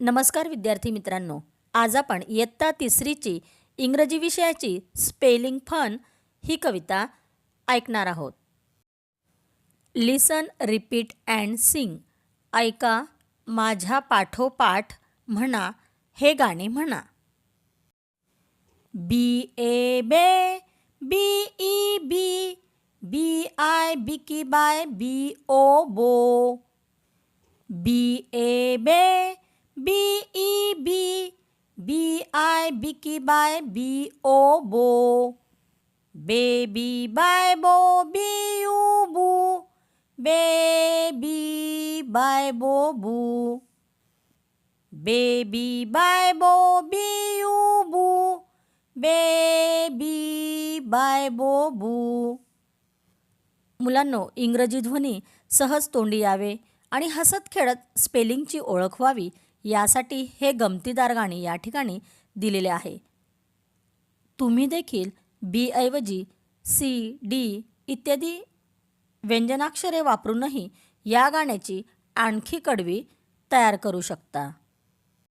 नमस्कार विद्यार्थी मित्रांनो. आज आपण इयत्ता तिसरीची इंग्रजी विषयाची स्पेलिंग फन ही कविता ऐकणार आहोत. Listen repeat and sing. ऐका माझ्या पाठोपाठ म्हणा हे गाणे म्हणा. B A bay B E bee B I बिकी bye B O bo. B A bay B E bee B I बिकी bye B O bo baby bye bo B U boo baby bye bo boo baby bye bo B U boo baby bye bo boo मुलांनो इंग्रजी ध्वनी सहज तोंडी यावे आणि हसत खेळत स्पेलिंगची ओळख व्हावी यासाठी हे गमतीदार गाणे या ठिकाणी दिलेले आहे. तुम्ही देखील बी ऐवजी सी डी इत्यादी व्यंजनाक्षरे वापरूनही या गाण्याची आणखी कडवी तयार करू शकता.